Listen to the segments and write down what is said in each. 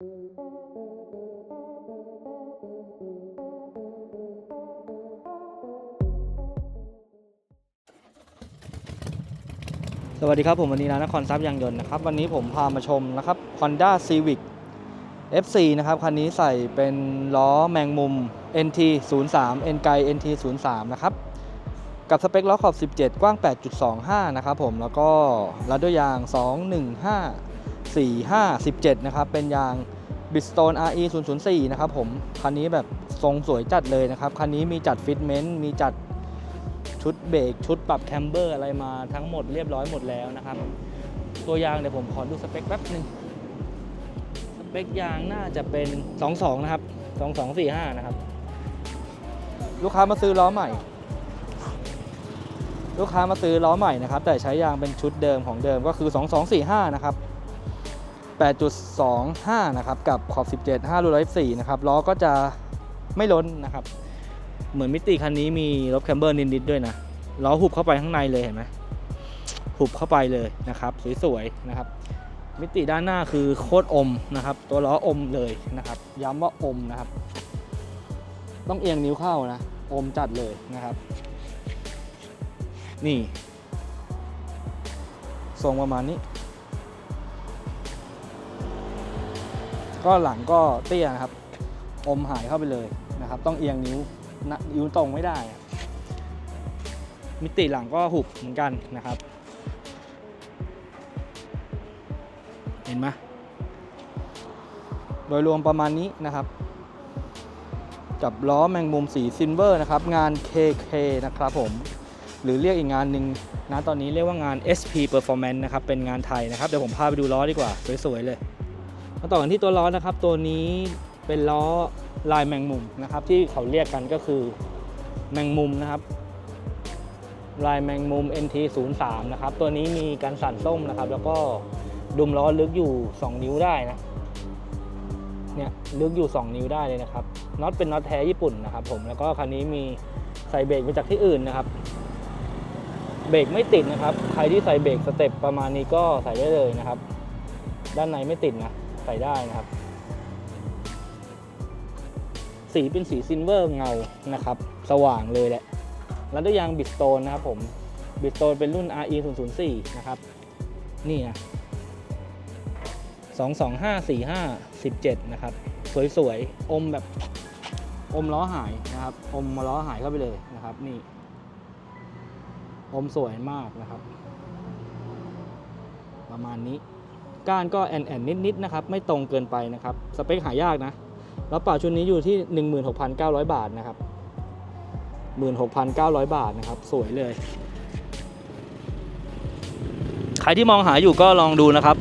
สวัสดีครับ ผมวันนี้ร้านนครทรัพย์ยางยนต์นะครับ วันนี้ผมพามาชมนะครับ Honda Civic FC นะครับ คันนี้ใส่เป็นล้อแมงมุม NT 0 3 N ไก NT 0 3นะครับ กับสเปคล้อขอบ 17 กว้าง 8.25 นะครับผมแล้วก็รัดด้วยยาง 215 45 17 นะครับ เป็นยาง Bridgestone RE 004 นะครับผม คันนี้แบบทรงสวยจัดเลยนะครับ คันนี้มีจัดฟิตเมนต์ มีจัดชุดเบรก ชุดปรับแคมเบอร์อะไรมาทั้งหมดเรียบร้อยหมดแล้วนะครับ ตัวยางเดี๋ยวผมขอดูสเปคแป๊บหนึง สเปคยางน่าจะเป็น 22 นะครับ 2245 นะครับ ลูกค้ามาซื้อล้อใหม่ ลูกค้ามาซื้อล้อใหม่นะครับ แต่ใช้ยางเป็นชุดเดิมของเดิมก็คือ 2245 นะครับ 8.25 นะครับ กับขอบ 17 5รู104นะครับ ล้อก็จะไม่ล้นนะครับ เหมือนมิติคันนี้มีรถแคมเบอร์นิดๆด้วยนะ ล้อหุบเข้าไปข้างในเลยเห็นไหมหุบเข้าไปเลยนะครับ สวยๆนะครับ มิติด้านหน้าคือโคตรอมนะครับ ตัวล้ออมเลยนะครับ ย้ำว่าอมนะครับ ต้องเอียงนิ้วเข้านะ อมจัดเลยนะครับ นี่ทรงประมาณนี้ ก็หลังก็เตี้ยนะครับ อมหายเข้าไปเลยนะครับ ต้องเอียงนิ้วนิ้วตรงไม่ได้อะมิติหลังก็หุบเหมือนกันนะครับ เห็นไหมโดยรวมประมาณนี้นะครับ กับล้อแมงมุมสีซิลเวอร์นะครับ งาน KK นะครับผม หรือเรียกอีกงานหนึ่งนะตอนนี้เรียกว่างาน SP Performance นะครับ เป็นงานไทยนะครับ เดี๋ยวผมพาไปดูล้อดีกว่า สวย ๆ เลย มาต่อกันที่ตัวล้อนะครับ ตัวนี้เป็นล้อลายแมงมุมนะครับ ที่เขาเรียกกันก็คือแมงมุมนะครับ ลายแมงมุม NT 0 3 นะครับ ตัวนี้มีการสั่นส้มนะครับ แล้วก็ดุมล้อลึกอยู่ 2 นิ้วได้นะเนี่ยลึกอยู่ 2 นิ้วได้เลยนะครับน็อตเป็นน็อตแท้ญี่ปุ่นนะครับ ผมแล้วก็คันนี้มีใส่เบรกมาจากที่อื่นนะครับ เบรกไม่ติดนะครับ ใครที่ใส่เบรกสเต็ปประมาณนี้ก็ใส่ได้เลยนะครับ ด้านในไม่ติดนะ ใส่ได้นะครับ สีเป็นสีซิลเวอร์เงานะครับ สว่างเลยแหละ แล้วด้วยยางบิสโตนนะครับผมบิสโตนเป็นรุ่น RE 0 0 4นะครับ นี่นะ225 45 17 นะครับ สวยๆ อมแบบอมล้อหายนะครับ อมล้อหายเข้าไปเลยนะครับ นี่ อมสวยมากนะครับ ประมาณนี้ ก้านก็แอนแอนนิดๆนะครับไม่ตรงเกินไปนะครับสเปคหายากนะแล้วเป่าชุดนี้อยู่ที่ 16,900 บาทนะครับ 16,900 บาทนะครับ สวยเลย ใครที่มองหาอยู่ก็ลองดูนะครับ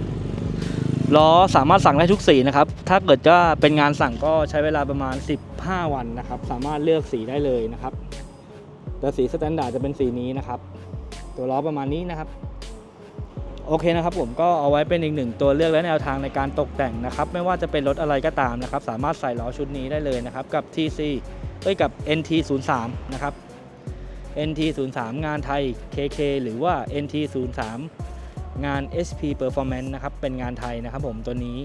ล้อสามารถสั่งได้ทุกสีนะครับ ถ้าเกิดก็เป็นงานสั่งก็ใช้เวลาประมาณ 15 วันนะครับ สามารถเลือกสีได้เลยนะครับ แต่สีสแตนดาร์ดจะเป็นสีนี้นะครับ ตัวล้อประมาณนี้นะครับ โอเคนะครับผมก็เอาไว้เป็นอีกหนึ่งตัวเลือกและแนวทางในการตกแต่งนะครับ ไม่ว่าจะเป็นรถอะไรก็ตามนะครับ สามารถใส่ล้อชุดนี้ได้เลยนะครับ กับ TC เอ้ยกับ NT 0 3 นะครับ NT 0 3 งานไทย KK หรือว่า NT 0 3 งาน SP Performance นะครับ เป็นงานไทยนะครับผมตัวนี้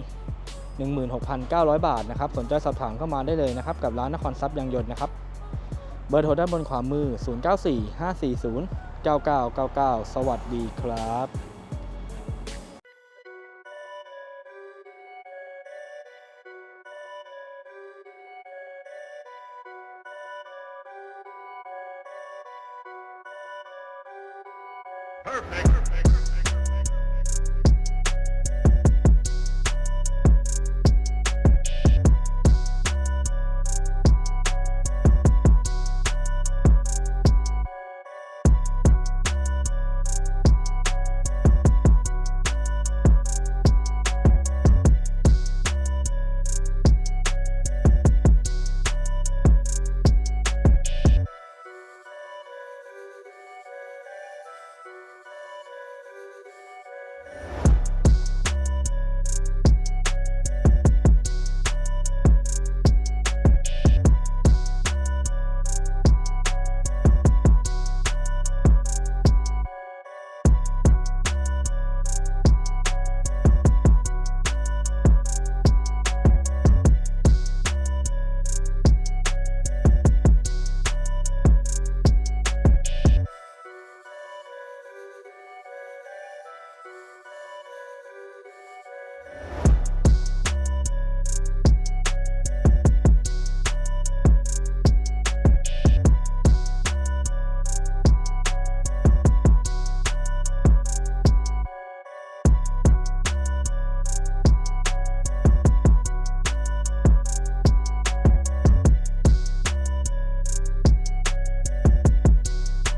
16,900 บาทนะครับ สนใจสอบถามเข้ามาได้เลยนะครับ กับร้านนครทรัพย์ยางยนต์นะครับ เบอร์โทรด้านบนขวามือ 0945409999 สวัสดีครับ Perfect.